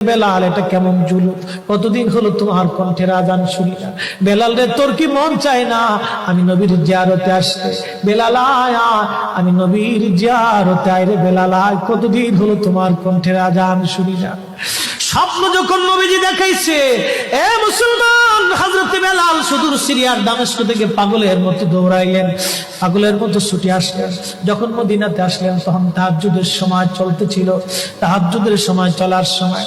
বেলাল, এটা কেমন জুলু কতদিন হলো তোমার কণ্ঠের আজান শুনি না বেলাল রে, তোর কি মন চায় না? আমি নবীর জিয়ারতে আসতে। বেলাল, আয় আমি নবীর জিয়ারতে আয় রে, বেলাল, আয়। কতদিন হলো তোমার কণ্ঠের আজান শুনি না স্বপ্ন যখন নবীজি দেখাইছে, এ মুসলমান, হযরত বেলাল সুদূর সিরিয়ার দামেস্ক থেকে পাগলের মতো দৌড়াইলেন। পাগলের মতো ছুটে আসলেন। যখন মদিনাতে আসলেন, তখন তাহাজ্জুদের সময় চলতেছিল। তাহাজ্জুদের সময় চলার সময়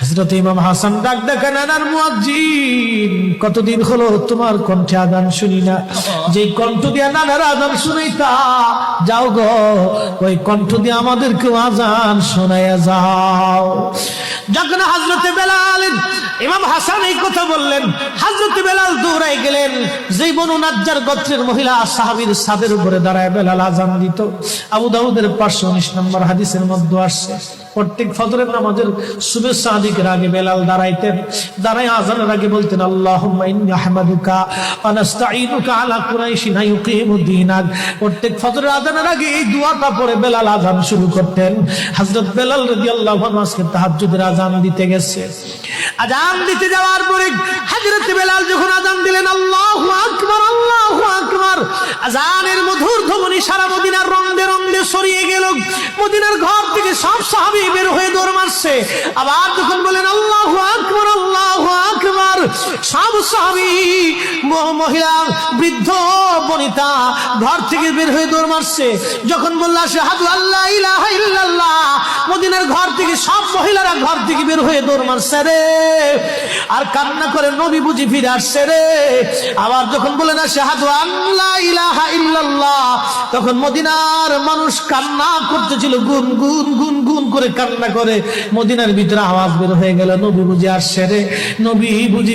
হজরত ইমাম হাসান ডাক দেখা নানার মুয়াজ্জিন, কতদিন হলো তোমার কণ্ঠে আদান শুনি না? যে কণ্ঠ দিয়া নানার আদান শুনাইতা, যাও গো, ওই কণ্ঠ দিয়ে আমাদেরকে আজান শোনাইয়া যাও। যখন হাজরতে বেলাল, ইমাম হাসান এই কথা বললেন হাজরতে বেলাল দৌড়াই গেলেন। যেই বনু নাজ্জার গোত্রের মহিলা সাহাবীর সাদের উপরে দাঁড়ায় বেলাল আজান দিত। আবু দাউদের পাঁচশো উনিশ নম্বর হাদিসের মধ্যে আসছে প্রত্যেক ফজরের নামাজের শুভেচ্ছা আদিকের আগে বেলাল দাঁড়াইতেন। দাঁড়াই আজানের আগে বলতেন, আল্লাহুম্মা ইন্নী আহমাদুকা ওয়া নাস্তাঈনুকা আলা কুরাইশিন ইউকিমুদ্দীনাক প্রত্যেক আজানের আগে এই বেলাল শুরু করতেন। বেলাল দিতে গেছে। দিতে যাওয়ার পরে বেলাল যখন দিলেন, আল্লাহু আল্লাহু আজানের মধুর ধ্বনি সারা মদিনার রন্দে রন্দে ছড়িয়ে গেল। মদিনার ঘর সব সাহাবি বের হয়ে দৌড় মারছে। আবার যখন বলেন আল্লাহ আকবর সব সাহাবী মহিলা বৃদ্ধ, বনিতা, ঘর থেকে বের হয়ে দৌড় মারছে। যখন বললা শাহাদু আল্লাহ ইলাহা মদিনার ঘর থেকে সব মহিলারা ঘর থেকে বের হয়ে দৌড় মারছে রে। আর কান্না করে নবী বুঝি ফিরে আসছে রে। আবার যখন বলে না শাহাদু আল্লাহ ইলাহা ইল্লাল্লাহ তখন মদিনার মানুষ কান্না করতেছিল, গুন গুন গুন গুন করে কান্না করে। মদিনার ভিতরে আওয়াজ বের হয়ে গেল, নবী বুঝি আসছে রে। নবী বুঝি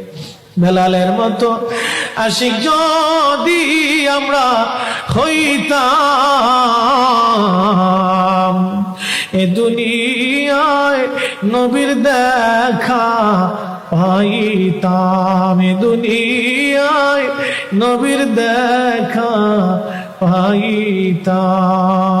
বেলালের মতো আশিক যদি আমরা হইতাম, এ দুনিয়ায় নবীর দেখা পাইতাম, এ দুনিয়ায় নবীর দেখা পাইতাম।